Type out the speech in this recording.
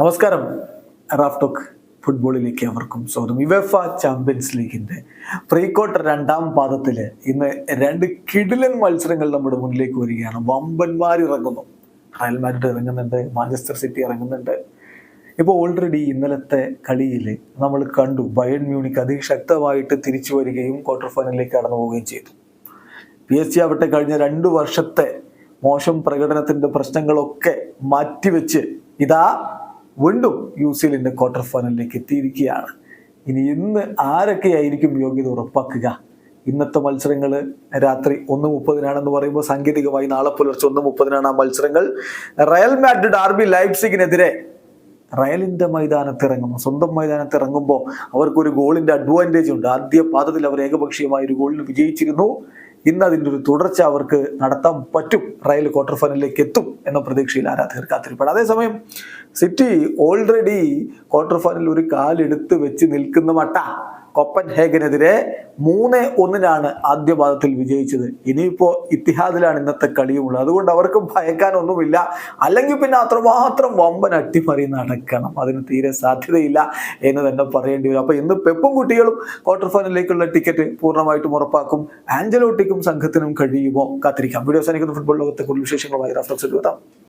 നമസ്കാരം. റാഫ് റാഫ്ടോക്ക് ഫുട്ബോളിലേക്ക് അവർക്കും സ്വാഗതം. യുവഫ ചാമ്പ്യൻസ് ലീഗിന്റെ പ്രീ ക്വാർട്ടർ രണ്ടാം പാദത്തിൽ ഇന്ന് രണ്ട് കിടിലൻ മത്സരങ്ങൾ നമ്മുടെ മുന്നിലേക്ക് വരികയാണ്. വമ്പന്മാർ ഇറങ്ങുന്നു. റയൽ മാഡ്രിഡ് ഇറങ്ങുന്നുണ്ട് മാഞ്ചസ്റ്റർ സിറ്റി ഇറങ്ങുന്നുണ്ട്. ഇപ്പോൾ ഓൾറെഡി ഇന്നലത്തെ കളിയിൽ നമ്മൾ കണ്ടു ബയൺ മ്യൂണിക് അതിശക്തമായിട്ട് തിരിച്ചു വരികയും ക്വാർട്ടർ ഫൈനലിലേക്ക് കടന്നു പോവുകയും ചെയ്തു. പി എസ് ജി ആവട്ടെ കഴിഞ്ഞ രണ്ട് വർഷത്തെ മോശം പ്രകടനത്തിന്റെ പ്രശ്നങ്ങളൊക്കെ മാറ്റിവെച്ച് ഇതാ വീണ്ടും യു സി എല്ലിന്റെ ക്വാർട്ടർ ഫൈനലിലേക്ക് എത്തിയിരിക്കുകയാണ്. ഇനി ഇന്ന് ആരൊക്കെയായിരിക്കും യോഗ്യത ഉറപ്പാക്കുക? ഇന്നത്തെ മത്സരങ്ങൾ രാത്രി ഒന്ന് മുപ്പതിനാണെന്ന് പറയുമ്പോൾ സാങ്കേതികമായി നാളെ പുലർച്ചെ ഒന്ന് മുപ്പതിനാണ് ആ മത്സരങ്ങൾ. റയൽ മാഡ്രിഡ് ആർ ബി ലൈപ്സിഗിനെതിരെ റയലിന്റെ മൈതാനത്ത് ഇറങ്ങുന്നു. സ്വന്തം മൈതാനത്ത് ഇറങ്ങുമ്പോൾ അവർക്കൊരു ഗോളിന്റെ അഡ്വാന്റേജ് ഉണ്ട്. ആദ്യ പാദത്തിൽ അവർ ഏകപക്ഷീയമായ ഒരു ഗോളിന് വിജയിച്ചിരുന്നു. ഇന്ന് അതിന്റെ ഒരു തുടർച്ച അവർക്ക് നടത്താൻ പറ്റും. റയൽ ക്വാർട്ടർ ഫൈനലിലേക്ക് എത്തും എന്ന പ്രതീക്ഷയിൽ ആരാധകർ കാത്തിരിപ്പാണ്. അതേസമയം സിറ്റി ഓൾറെഡി ക്വാർട്ടർ ഫൈനലിൽ ഒരു കാലെടുത്ത് വെച്ച് നിൽക്കുന്ന മട്ട. കൊപ്പൻ ഹേഗനെതിരെ മൂന്ന് ഒന്നിനാണ് ആദ്യ പാദത്തിൽ വിജയിച്ചത്. ഇനിയിപ്പോ ഇത്തിഹാദിലാണ് ഇന്നത്തെ കളിയുമുള്ളത് അതുകൊണ്ട് അവർക്ക് ഭയക്കാനൊന്നുമില്ല. അല്ലെങ്കിൽ പിന്നെ അത്രമാത്രം വമ്പൻ അട്ടിമറി നടക്കണം. അതിന് തീരെ സാധ്യതയില്ല എന്ന് തന്നെ പറയേണ്ടി വരും. അപ്പൊ ഇന്ന് പെപ്പും കുട്ടികളും ക്വാർട്ടർ ഫൈനലിലേക്കുള്ള ടിക്കറ്റ് പൂർണമായിട്ടും ഉറപ്പാക്കും. ആഞ്ചലോട്ടിക്കും സംഘത്തിനും കഴിയുമോ? കാത്തിരിക്കാം. വീഡിയോ സൈനിക്കുന്ന ഫുട്ബോൾ ലോകത്തെ കൂടുതൽ വിശേഷങ്ങളുമായി റഫറൻസ് എഴുതാം